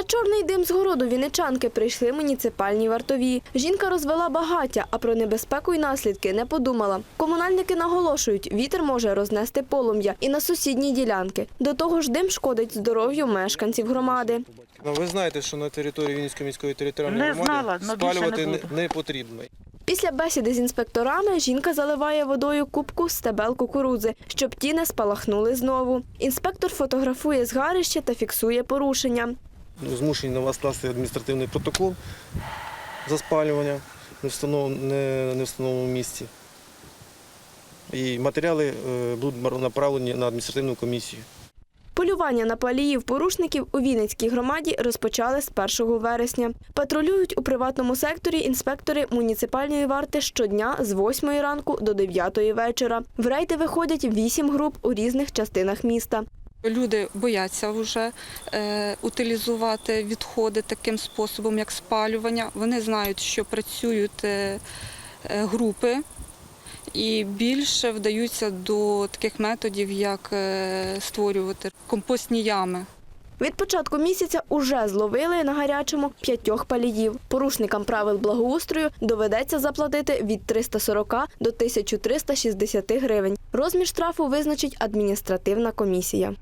На чорний дим з городу вінничанки прийшли муніципальні вартові. Жінка розвела багаття, а про небезпеку й наслідки не подумала. Комунальники наголошують, вітер може рознести полум'я і на сусідні ділянки. До того ж, дим шкодить здоров'ю мешканців громади. Ну, ви знаєте, що на території Вінницької міської територіальної громади спалювати не не, не потрібно. Після бесіди з інспекторами жінка заливає водою кубку стебел кукурудзи, щоб ті не спалахнули знову. Інспектор фотографує згарище та фіксує порушення. Ну, Змушені на вас скласти адміністративний протокол за спалювання не в встановленому місці. І матеріали е, будуть направлені на адміністративну комісію. Полювання на паліїв порушників у Вінницькій громаді розпочали з 1 вересня. Патрулюють у приватному секторі інспектори муніципальної варти щодня з 8 ранку до 9 вечора. В рейди виходять 8 груп у різних частинах міста. Люди бояться вже е, утилізувати відходи таким способом, як спалювання. Вони знають, що працюють е, е, групи і більше вдаються до таких методів, як створювати компостні ями. Від початку місяця уже зловили на гарячому п'ятьох паліїв. Порушникам правил благоустрою доведеться заплатити від 340 до 1360 гривень. Розмір штрафу визначить адміністративна комісія.